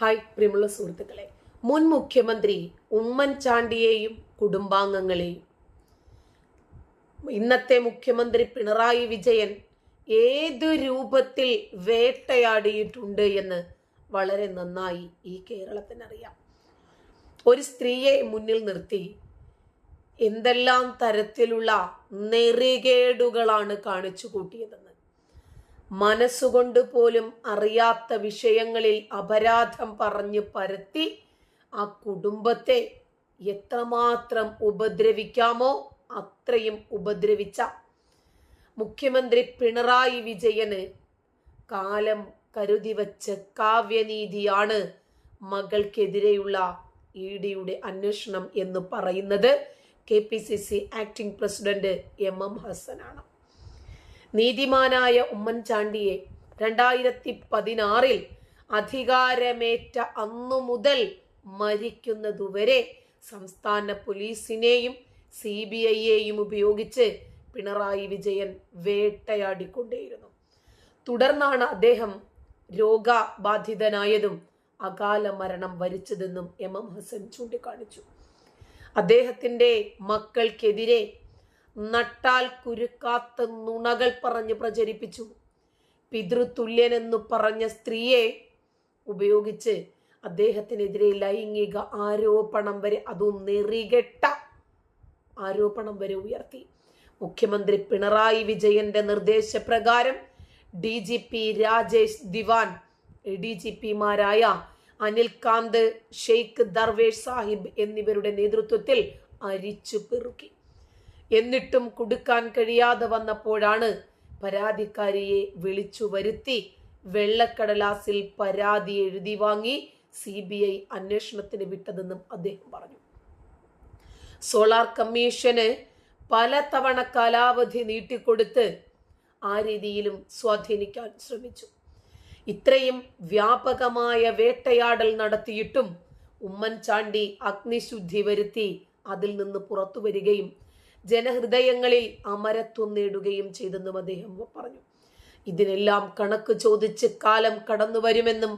Hi പ്രിയമുള്ള സുഹൃത്തുക്കളെ. മുൻ മുഖ്യമന്ത്രി ഉമ്മൻചാണ്ടിയെയും കുടുംബാംഗങ്ങളെയും. ഇന്നത്തെ മുഖ്യമന്ത്രി പിണറായി വിജയൻ ഏത് രൂപത്തിൽ വേട്ടയാടിയിട്ടുണ്ട് എന്ന് വളരെ നന്നായി ഈ കേരളത്തിനറിയാം. ഒരു സ്ത്രീയെ മുന്നിൽ നിർത്തി എന്തെല്ലാം തരത്തിലുള്ള നെറികേടുകളാണ് കാണിച്ചു കൂട്ടിയതെന്ന് മനസ്സുകൊണ്ട് പോലും അറിയാത്ത വിഷയങ്ങളിൽ അപരാധം പറഞ്ഞ് പരത്തി ആ കുടുംബത്തെ എത്രമാത്രം ഉപദ്രവിക്കാമോ അത്രയും ഉപദ്രവിച്ച മുഖ്യമന്ത്രി പിണറായി വിജയന് കാലം കരുതി വച്ച കാവ്യനീതിയാണ് മകൾക്കെതിരെയുള്ള ഇ ഡിയുടെ അന്വേഷണം എന്ന് പറയുന്നത് K P C C acting president M M ഹസനാണ്. നീതിമാനായ ഉമ്മൻചാണ്ടിയെ രണ്ടായിരത്തി പതിനാറിൽ അധികാരമേറ്റ അന്നു മുതൽ മരിക്കുന്നതുവരെ സംസ്ഥാന പോലീസിനെയും സി ബി ഐയെയും ഉപയോഗിച്ച് പിണറായി വിജയൻ വേട്ടയാടിക്കൊണ്ടേയിരുന്നു. തുടർന്നാണ് അദ്ദേഹം രോഗബാധിതനായതും അകാല മരണം വരിച്ചതെന്നും എം എം ഹസൻ ചൂണ്ടിക്കാണിച്ചു. അദ്ദേഹത്തിന്റെ മക്കൾക്കെതിരെ നട്ടാൽ കുരുക്കാത്ത നുണകൾ പറഞ്ഞ് പ്രചരിപ്പിച്ചു. പിതൃതുല്യനെന്നു പറഞ്ഞ സ്ത്രീയെ ഉപയോഗിച്ച് അദ്ദേഹത്തിനെതിരെ ലൈംഗിക ആരോപണം വരെ അതും നെറികെട്ട ആരോപണം വരെ ഉയർത്തി. മുഖ്യമന്ത്രി പിണറായി വിജയന്റെ നിർദ്ദേശപ്രകാരം D G P Rajesh Diwan D G പിമാരായ Anil Kant Sheikh Darvesh Sahib എന്നിവരുടെ നേതൃത്വത്തിൽ അരിച്ചു പെറുക്കി. എന്നിട്ടും കൊടുക്കാൻ കഴിയാതെ വന്നപ്പോഴാണ് പരാതിക്കാരിയെ വിളിച്ചു വരുത്തി വെള്ളക്കടലാസിൽ പരാതി എഴുതി വാങ്ങി സി ബി ഐ അന്വേഷണത്തിന് വിട്ടതെന്നും അദ്ദേഹം പറഞ്ഞു. സോളാർ കമ്മീഷന് പലതവണ കാലാവധി നീട്ടിക്കൊടുത്ത് ആ രീതിയിലും സ്വാധീനിക്കാൻ ശ്രമിച്ചു. ഇത്രയും വ്യാപകമായ വേട്ടയാടൽ നടത്തിയിട്ടും ഉമ്മൻചാണ്ടി അഗ്നിശുദ്ധി വരുത്തി അതിൽ നിന്ന് പുറത്തു വരികയും ജനഹൃദയങ്ങളിൽ അമരത്വം നേടുകയും ചെയ്തെന്നും അദ്ദേഹം പറഞ്ഞു. ഇതിനെല്ലാം കണക്ക് ചോദിച്ച് കാലം കടന്നു വരുമെന്നും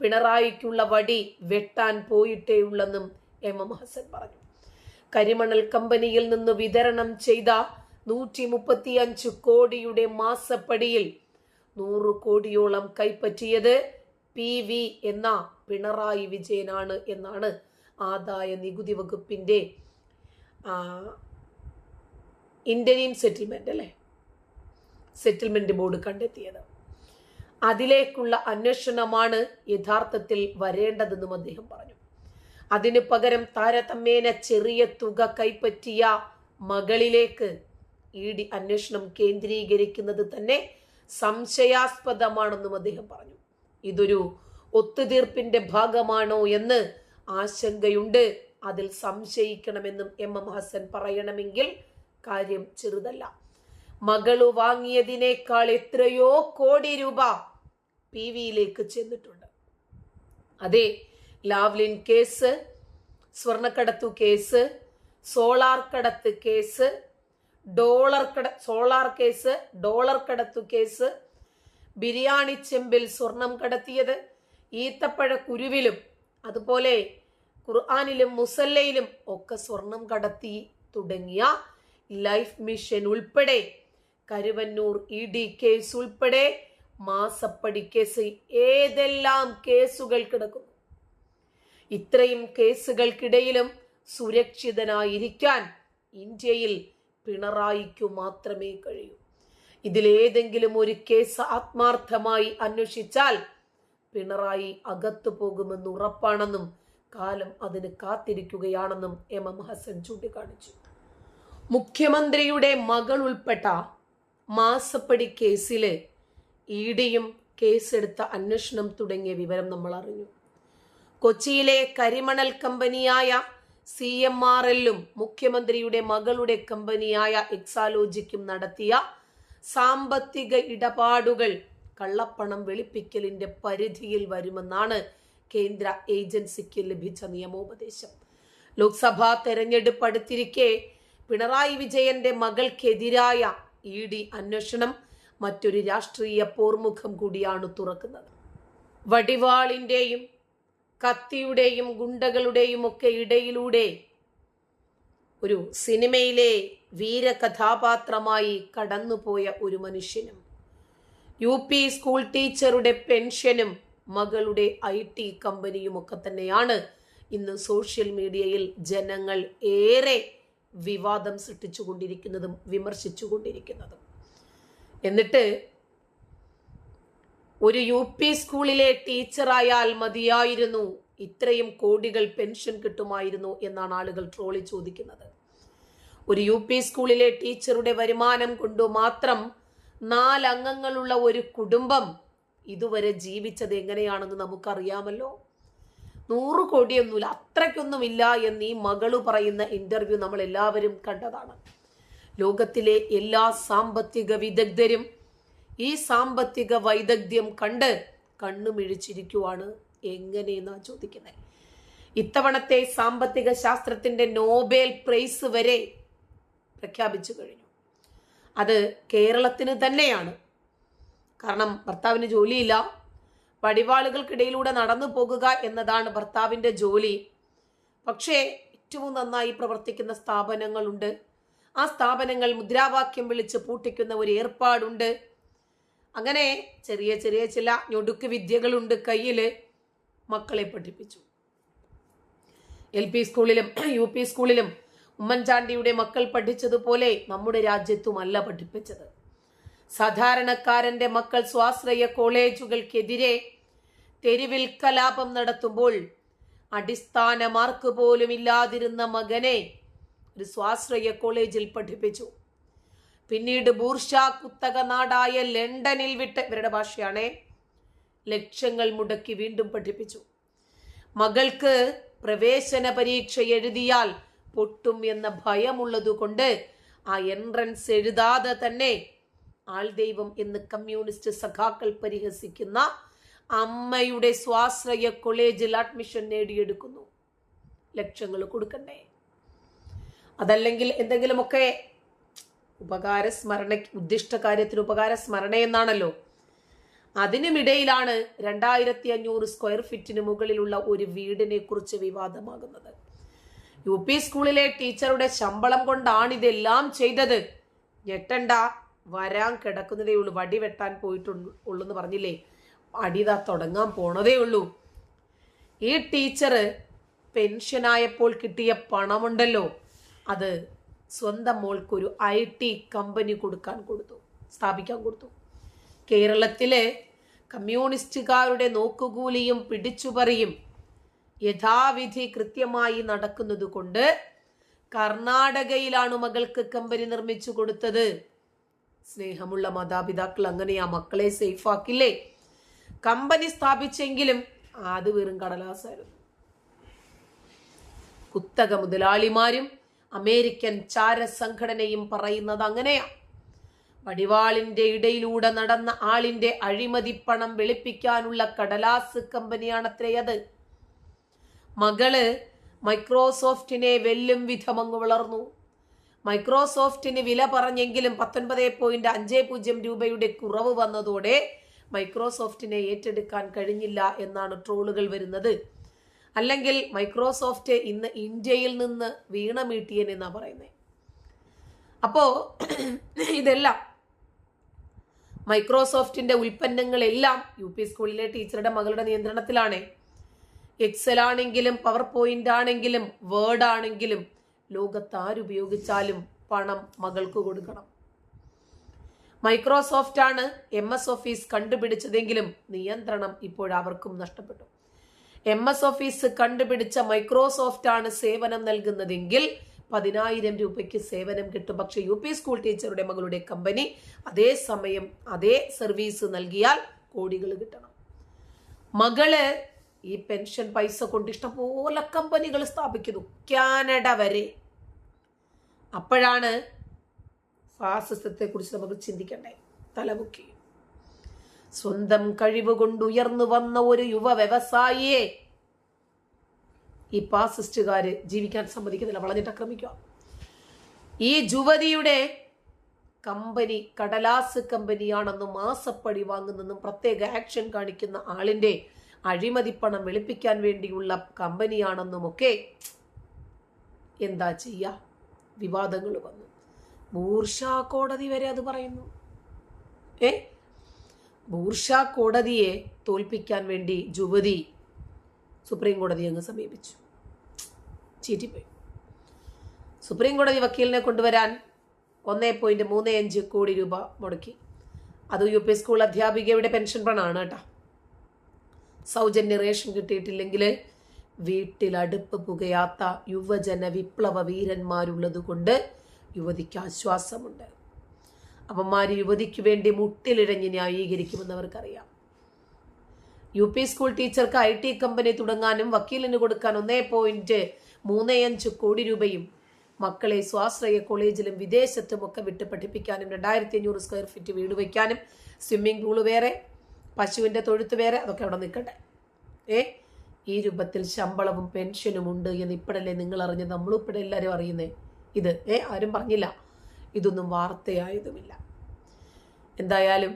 പിണറായിക്കുള്ള വടി വെട്ടാൻ പോയിട്ടേയുള്ളെന്നും എം എം ഹസൻ പറഞ്ഞു. കരിമണൽ കമ്പനിയിൽ നിന്ന് വിതരണം ചെയ്ത നൂറ്റി മുപ്പത്തിയഞ്ച് കോടിയുടെ മാസപ്പടിയിൽ നൂറ് കോടിയോളം കൈപ്പറ്റിയത് പി വി എന്ന പിണറായി വിജയനാണ് എന്നാണ് ആദായ നികുതി വകുപ്പിന്റെ ഇന്ത്യൻ സെറ്റിൽമെന്റ് അല്ലേ? സെറ്റിൽമെന്റ് ബോർഡ് കണ്ടെത്തിയത്. അതിലേക്കുള്ള അന്വേഷണമാണ് യഥാർത്ഥത്തിൽ വരേണ്ടതെന്നും അദ്ദേഹം പറഞ്ഞു. അതിനു പകരം താരതമ്യേന ചെറിയ തുക കൈപ്പറ്റിയ മകളിലേക്ക് ഇ ഡി അന്വേഷണം കേന്ദ്രീകരിക്കുന്നത് തന്നെ സംശയാസ്പദമാണെന്നും അദ്ദേഹം പറഞ്ഞു. ഇതൊരു ഒത്തുതീർപ്പിന്റെ ഭാഗമാണോ എന്ന് ആശങ്കയുണ്ട്. അതിൽ സംശയിക്കണമെന്നും എം എം ഹസൻ പറയണമെങ്കിൽ കാര്യം ചെറുതല്ല. മകളു വാങ്ങിയതിനേക്കാൾ എത്രയോ കോടി രൂപ പി വിയിലേക്ക് ചെന്നിട്ടുണ്ട്. അതെ ലാവ്ലിൻ കേസ് സ്വർണക്കടത്തു കേസ് സോളാർ കടത്ത് കേസ് ഡോളർ കട സോളാർ കേസ് ഡോളർ കടത്തു കേസ് ബിരിയാണി ചെമ്പിൽ സ്വർണം കടത്തിയത് ഈത്തപ്പഴ കുരുവിലും അതുപോലെ ഖുർആാനിലും മുസല്ലയിലും ഒക്കെ സ്വർണം കടത്തി തുടങ്ങിയ ലൈഫ് മിഷൻ ഉൾപ്പെടെ കരുവന്നൂർ ഇ ഡി കേസ് ഉൾപ്പെടെ മാസപ്പടി കേസ് ഏതെല്ലാം കേസുകൾ കിടക്കുന്നു? ഇത്രയും കേസുകൾക്കിടയിലും സുരക്ഷിതനായിരിക്കാൻ ഇന്ത്യയിൽ പിണറായിക്കു മാത്രമേ കഴിയൂ. ഇതിലേതെങ്കിലും ഒരു കേസ് ആത്മാർത്ഥമായി അന്വേഷിച്ചാൽ പിണറായി അകത്തു പോകുമെന്ന് ഉറപ്പാണെന്നും കാലം അതിന് കാത്തിരിക്കുകയാണെന്നും എം എം ഹസൻ ചൂണ്ടിക്കാണിച്ചു. മുഖ്യമന്ത്രിയുടെ മകൾ ഉൾപ്പെട്ട മാസപ്പടി കേസിൽ ഇ ഡിയും കേസെടുത്ത അന്വേഷണം തുടങ്ങിയ വിവരം നമ്മൾ അറിഞ്ഞു കൊച്ചിയിലെ കരിമണൽ കമ്പനിയായ സി എം ആർ എല്ലും മുഖ്യമന്ത്രിയുടെ മകളുടെ കമ്പനിയായ എക്സാലോജിക്കും നടത്തിയ സാമ്പത്തിക ഇടപാടുകൾ കള്ളപ്പണം വെളുപ്പിക്കലിന്റെ പരിധിയിൽ വരുമെന്നാണ് കേന്ദ്ര ഏജൻസിക്ക് ലഭിച്ച നിയമോപദേശം. ലോക്സഭാ തെരഞ്ഞെടുപ്പ് അടുത്തിരിക്കെ പിണറായി വിജയന്റെ മകൾക്കെതിരായ ഇ ഡി അന്വേഷണം മറ്റൊരു രാഷ്ട്രീയ പോർമുഖം കൂടിയാണ് തുറക്കുന്നത്. വടിവാളിന്റെയും കത്തിയുടെയും ഗുണ്ടകളുടെയും ഒക്കെ ഇടയിലൂടെ ഒരു സിനിമയിലെ വീരകഥാപാത്രമായി കടന്നുപോയ ഒരു മനുഷ്യനും യു പി സ്കൂൾ ടീച്ചറുടെ പെൻഷനും മകളുടെ ഐ ടി കമ്പനിയും ഒക്കെ തന്നെയാണ് ഇന്ന് സോഷ്യൽ മീഡിയയിൽ ജനങ്ങൾ ഏറെ വിവാദം സൃഷ്ടിച്ചുകൊണ്ടിരിക്കുന്നതും വിമർശിച്ചുകൊണ്ടിരിക്കുന്നതും. എന്നിട്ട് ഒരു യു പി സ്കൂളിലെ ടീച്ചറായാൽ മതിയായിരുന്നു. ഇത്രയും കോടികൾ പെൻഷൻ കിട്ടുമായിരുന്നു എന്നാണ് ആളുകൾ ട്രോളി ചോദിക്കുന്നത്. ഒരു യു പി സ്കൂളിലെ ടീച്ചറുടെ വരുമാനം കൊണ്ട് മാത്രം നാലംഗങ്ങളുള്ള ഒരു കുടുംബം ഇതുവരെ ജീവിച്ചത് എങ്ങനെയാണെന്ന് നമുക്കറിയാമല്ലോ. നൂറ് കോടിയൊന്നുമില്ല അത്രയ്ക്കൊന്നുമില്ല എന്ന് ഈ മകൾ പറയുന്ന ഇന്റർവ്യൂ നമ്മൾ എല്ലാവരും കണ്ടതാണ്. ലോകത്തിലെ എല്ലാ സാമ്പത്തിക വിദഗ്ധരും ഈ സാമ്പത്തിക വൈദഗ്ധ്യം കണ്ട് കണ്ണുമിഴിച്ചിരിക്കുവാണ് എങ്ങനെയെന്നാ ചോദിക്കുന്നത് ഇത്തവണത്തെ സാമ്പത്തിക ശാസ്ത്രത്തിന്റെ നോബൽ പ്രൈസ് വരെ പ്രഖ്യാപിച്ചു കഴിഞ്ഞു. അത് കേരളത്തിന് തന്നെയാണ്. കാരണം ഭർത്താവിന് ജോലിയില്ല വടിവാളുകൾക്കിടയിലൂടെ നടന്നു പോകുക എന്നതാണ് ഭർത്താവിന്റെ ജോലി. പക്ഷേ ഏറ്റവും നന്നായി പ്രവർത്തിക്കുന്ന സ്ഥാപനങ്ങളുണ്ട്. ആ സ്ഥാപനങ്ങൾ മുദ്രാവാക്യം വിളിച്ച് പൂട്ടിക്കുന്ന ഒരു ഏർപ്പാടുണ്ട്. അങ്ങനെ ചെറിയ ചെറിയ ചില ഞൊടുക്ക് വിദ്യകളുണ്ട് കയ്യിൽ മക്കളെ പഠിപ്പിച്ചു. എൽ പി സ്കൂളിലും യു പി സ്കൂളിലും ഉമ്മൻചാണ്ടിയുടെ മക്കൾ പഠിച്ചതുപോലെ നമ്മുടെ രാജ്യത്തുമല്ല പഠിപ്പിച്ചത്. സാധാരണക്കാരന്റെ മക്കൾ സ്വാശ്രയ കോളേജുകൾക്കെതിരെ തെരുവിൽ കലാപം നടത്തുമ്പോൾ അടിസ്ഥാന മാർക്ക് പോലും ഇല്ലാതിരുന്ന മകനെ ഒരു സ്വാശ്രയ കോളേജിൽ പഠിപ്പിച്ചു. പിന്നീട് ബൂർഷ കുത്തക നാടായ ലണ്ടനിൽ വിട്ട് ഇവരുടെ ഭാഷയാണേ ലക്ഷങ്ങൾ മുടക്കി വീണ്ടും പഠിപ്പിച്ചു. മകൾക്ക് പ്രവേശന പരീക്ഷ എഴുതിയാൽ പൊട്ടും എന്ന ഭയമുള്ളതുകൊണ്ട് ആ എൻട്രൻസ് എഴുതാതെ തന്നെ ആൾദൈവം എന്ന് കമ്മ്യൂണിസ്റ്റ് സഖാക്കൾ പരിഹസിക്കുന്ന അമ്മയുടെ സ്വാശ്രയ കോളേജിൽ അഡ്മിഷൻ നേടിയെടുക്കുന്നു. ലക്ഷങ്ങൾ കൊടുക്കണ്ടേ? അതല്ലെങ്കിൽ എന്തെങ്കിലുമൊക്കെ ഉപകാര സ്മരണ ഉദ്ദിഷ്ട കാര്യത്തിന് ഉപകാര സ്മരണ എന്നാണല്ലോ. അതിനുമിടയിലാണ് രണ്ടായിരത്തി അഞ്ഞൂറ് സ്ക്വയർ ഫീറ്റിന് മുകളിലുള്ള ഒരു വീടിനെ കുറിച്ച് വിവാദമാകുന്നത്. യു പി സ്കൂളിലെ ടീച്ചറുടെ ശമ്പളം കൊണ്ടാണ് ഇതെല്ലാം ചെയ്തത്. ഞെട്ടണ്ട. വരാൻ കിടക്കുന്നതേ ഉള്ളൂ. വടി വെട്ടാൻ പോയിട്ടുണ്ട് എന്ന് പറഞ്ഞില്ലേ? അടിതാ തുടങ്ങാൻ പോണതേ ഉള്ളൂ. ഈ ടീച്ചർ പെൻഷനായപ്പോൾ കിട്ടിയ പണമുണ്ടല്ലോ. അത് സ്വന്തം മോൾക്കൊരു ഐ ടി കമ്പനി കൊടുക്കാൻ കൊടുത്തു സ്ഥാപിക്കാൻ കൊടുത്തു. കേരളത്തിലെ കമ്മ്യൂണിസ്റ്റുകാരുടെ നോക്കുകൂലിയും പിടിച്ചുപറിയും യഥാവിധി കൃത്യമായി നടക്കുന്നത് കൊണ്ട് കർണാടകയിലാണ് മകൾക്ക് കമ്പനി നിർമ്മിച്ചു കൊടുത്തത്. സ്നേഹമുള്ള മാതാപിതാക്കൾ അങ്ങനെ ആ മക്കളെ സേഫ് ആക്കില്ലേ? കമ്പനി സ്ഥാപിച്ചെങ്കിലും അത് വെറും കടലാസായിരുന്നു. കുത്തക മുതലാളിമാരും അമേരിക്കൻ ചാര സംഘടനയും പറയുന്നത് അങ്ങനെയാ. വടിവാളിന്റെ ഇടയിലൂടെ നടന്ന ആളിന്റെ അഴിമതി പണം വെളുപ്പിക്കാനുള്ള കടലാസ് കമ്പനിയാണത്രേ അത്. മകൾ മൈക്രോസോഫ്റ്റിനെ വെല്ലും വിധമങ്ങ് വളർന്നു. മൈക്രോസോഫ്റ്റിന് വില പറഞ്ഞെങ്കിലും പത്തൊൻപത് പോയിന്റ് അഞ്ച് പൂജ്യം രൂപയുടെ കുറവ് വന്നതോടെ മൈക്രോസോഫ്റ്റിനെ ഏറ്റെടുക്കാൻ കഴിഞ്ഞില്ല എന്നാണ് ട്രോളുകൾ വരുന്നത്. അല്ലെങ്കിൽ മൈക്രോസോഫ്റ്റ് ഇന്ന് ഇന്ത്യയിൽ നിന്ന് വീണമീട്ടിയൻ എന്നാ പറയുന്നത് അപ്പോ ഇതെല്ലാം മൈക്രോസോഫ്റ്റിന്റെ ഉൽപ്പന്നങ്ങളെല്ലാം യു പി സ്കൂളിലെ ടീച്ചറുടെ മകളുടെ നിയന്ത്രണത്തിലാണ്. എക്സൽ ആണെങ്കിലും പവർ പോയിന്റ് ആണെങ്കിലും വേർഡ് ആണെങ്കിലും ലോകത്ത് ആരുപയോഗിച്ചാലും പണം മകൾക്ക് കൊടുക്കണം. മൈക്രോസോഫ്റ്റ് ആണ് എം എസ് ഓഫീസ് കണ്ടുപിടിച്ചതെങ്കിലും നിയന്ത്രണം ഇപ്പോൾ അവർക്കും നഷ്ടപ്പെട്ടു. എം എസ് ഓഫീസ് കണ്ടുപിടിച്ച മൈക്രോസോഫ്റ്റ് ആണ് സേവനം നൽകുന്നതെങ്കിൽ പതിനായിരം രൂപയ്ക്ക് സേവനം കിട്ടും. പക്ഷേ യു പി സ്കൂൾ ടീച്ചറുടെ മകളുടെ കമ്പനി അതേ സമയം അതേ സർവീസ് നൽകിയാൽ കോടികൾ കിട്ടണം. മകൾ ഈ പെൻഷൻ പൈസ കൊണ്ട് ഇഷ്ടംപോലെ കമ്പനികൾ സ്ഥാപിക്കുന്നു. കാനഡ വരെ അപ്പോഴാണ് ഫാസിസത്തെക്കുറിച്ച് നമുക്ക് ചിന്തിക്കണ്ടേ? തലമുക്കി. സ്വന്തം കഴിവ് കൊണ്ടുയർന്നു വന്ന ഒരു യുവ വ്യവസായിയെ ഈ ഫാസിസ്റ്റുകാര് ജീവിക്കാൻ സമ്മതിക്കുന്നില്ല. വളഞ്ഞിട്ട് ആക്രമിക്കുക. ഈ യുവതിയുടെ കമ്പനി കടലാസ് കമ്പനിയാണെന്നും മാസപ്പടി വാങ്ങുന്നെന്നും പ്രത്യേക ആക്ഷൻ കാണിക്കുന്ന ആളിന്റെ അഴിമതിപ്പണം വെളുപ്പിക്കാൻ വേണ്ടിയുള്ള കമ്പനിയാണെന്നുമൊക്കെ എന്താ ചെയ്യുക വിവാദങ്ങൾ വന്നു. ബൂർഷാ കോടതി വരെ അത് പറയുന്നു. ഏ? ബൂർഷാ കോടതിയെ തോൽപ്പിക്കാൻ വേണ്ടി ജുവതി സുപ്രീം കോടതി അങ്ങ് സമീപിച്ചു. ചീറ്റിപ്പോയി. സുപ്രീം കോടതി വക്കീലിനെ കൊണ്ടുവരാൻ ഒന്നേ പോയിന്റ് മൂന്ന് അഞ്ച് കോടി രൂപ മുടക്കി. അത് യു പി സ്കൂൾ അധ്യാപികയുടെ പെൻഷൻ പണമാണ് കേട്ടോ. സൗജന്യ റേഷൻ കിട്ടിയിട്ടില്ലെങ്കിൽ വീട്ടിൽ അടുപ്പ് പുകയാത്ത യുവജന വിപ്ലവ വീരന്മാരുള്ളതുകൊണ്ട് യുവതിക്ക് ആശ്വാസമുണ്ട്. അപ്പന്മാർ യുവതിക്ക് വേണ്ടി മുട്ടിലിഴഞ്ഞ് ന്യായീകരിക്കുമെന്ന് അവർക്കറിയാം യു പി സ്കൂൾ ടീച്ചർക്ക് ഐ ടി കമ്പനി തുടങ്ങാനും വക്കീലിന് കൊടുക്കാൻ ഒന്നേ പോയിന്റ് മൂന്ന് അഞ്ച് കോടി രൂപയും മക്കളെ സ്വാശ്രയ കോളേജിലും വിദേശത്തും ഒക്കെ വിട്ട് പഠിപ്പിക്കാനും രണ്ടായിരത്തി അഞ്ഞൂറ് സ്ക്വയർ ഫീറ്റ് വീട് വയ്ക്കാനും സ്വിമ്മിംഗ് പൂൾ വേറെ പശുവിന്റെ തൊഴുത്ത് വേറെ അതൊക്കെ അവിടെ നിൽക്കട്ടെ. ഏ? ഈ രൂപത്തിൽ ശമ്പളവും പെൻഷനും ഉണ്ട് എന്ന് ഇപ്പോഴല്ലേ നിങ്ങൾ അറിഞ്ഞ് നമ്മൾ ഇപ്പോഴും എല്ലാവരും അറിയുന്നേ? ഇത് ഏ ആരും പറഞ്ഞില്ല. ഇതൊന്നും വാർത്തയായതുമില്ല. എന്തായാലും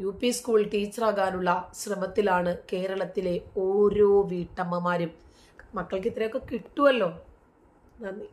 യു പി സ്കൂൾ ടീച്ചറാകാനുള്ള ശ്രമത്തിലാണ് കേരളത്തിലെ ഓരോ വീട്ടമ്മമാരും. മക്കൾക്ക് ഇത്രയൊക്കെ കിട്ടുമല്ലോ നന്ദി.